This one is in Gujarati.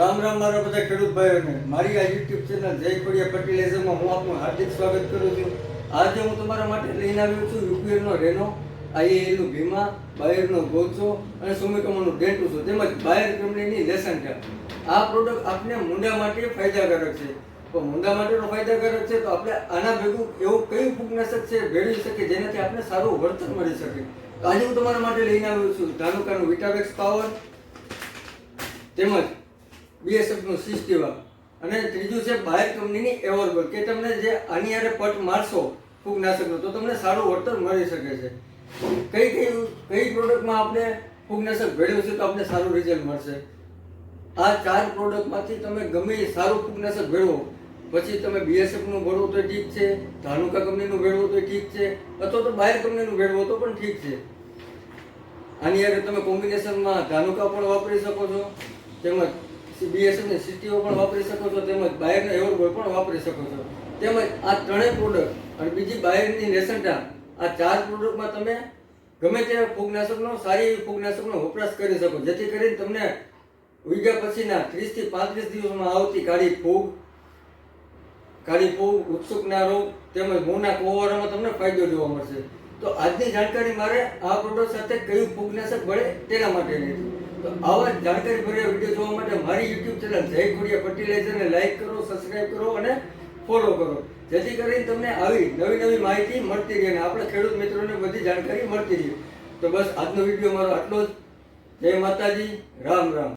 રામ રામ મારા બધા ખેડૂત ભાઈઓને. મારી આ યુટ્યુબ ચેનલ જય ખોડિયા ફર્ટિલાઇઝરમાં હું આપનું હાર્દિક સ્વાગત કરું છું. આજે હું તમારા માટે લઈને આવ્યો છું યુપીએલનો રેનો આઈએલનું ભીમા બાયરનો ગોચો અને સુમિકમોનું ડેન્ટુસો તેમજ બાયર કંપનીની લેસન આ પ્રોડક્ટ આપને મુંડા માટે ફાયદાકારક છે. તો મુંડા માટેનો ફાયદાકારક છે તો આપણે આના ભેગું એવું કયું ફૂગનાશક છે ભેળવી શકે જેનાથી આપણે સારું વળતર મળી શકે. તો આજે હું તમારા માટે લઈને આવ્યો છું ધાનુકાનું વિટાવેક્સ પાવર તેમજ બીએસએફનું સિસ્ટીવા અને ત્રીજું છે બાયર કંપનીની એવોર્બલ કે તમને જે આની હારે પટ મારશો ફૂગનાશકનો, તો તમને સારું વળતર મળી શકે છે. કઈ કઈ કઈ પ્રોડક્ટમાં આપણે ફૂગનાશક ભેળવ્યું છે તો આપણે સારું રિઝલ્ટ મળશે. આ ચાર પ્રોડક્ટમાંથી તમે ગમે સારું ફૂગનાશક ભેળવો. પછી તમે બીએસએફનું ભેળવો તો ઠીક છે, ધાનુકા કંપનીનું ભેળવો તો ઠીક છે, અથવા તો બાયર કંપનીનું ભેળવો તો પણ ઠીક છે. આની હારે તમે કોમ્બિનેશનમાં ધાનુકા પણ વાપરી શકો છો. તેમજ બીએસએફ સીટીઓ પણ વાપરી શકો છો, તેમજ બાયરના એવરબોય પણ વાપરી શકો છો. તેમજ આ ત્રણેય પ્રોડક્ટ અને બીજી બાયરની રેસન્ટા આ ચાર પ્રોડક્ટમાં તમે ગમે તે ફૂગનાશકનો, સારી ફૂગનાશકનો વપરાશ કરી શકો. જેથી કરીને તમને ઉગ્યા પછીના ત્રીસથી પાંત્રીસ દિવસમાં આવતી કાળી ફૂગ કાળી ફૂગ, ઉત્સુકના રોગ તેમજ મોંના કોવારામાં તમને ફાયદો જોવા મળશે. તો આજની જાણકારી મારે આ પ્રોડક્ટ સાથે કયું ફૂગનાશક મળે તેના માટેની હતી તો આવા જાણકારી ભર્યા વીડિયો જોવા માટે મારી યુટ્યુબ ચેનલ જય ખોડિયા ફર્ટિલાઇઝરને લાઈક કરો સબસ્ક્રાઇબ કરો અને ફોલો કરો. જેથી કરીને તમને આવી નવી નવી માહિતી મળતી રહે અને આપણા ખેડૂત મિત્રોને બધી જાણકારી મળતી રહે. તો બસ આજનો વીડિયો મારો આટલો જ. જય માતાજી. રામ રામ.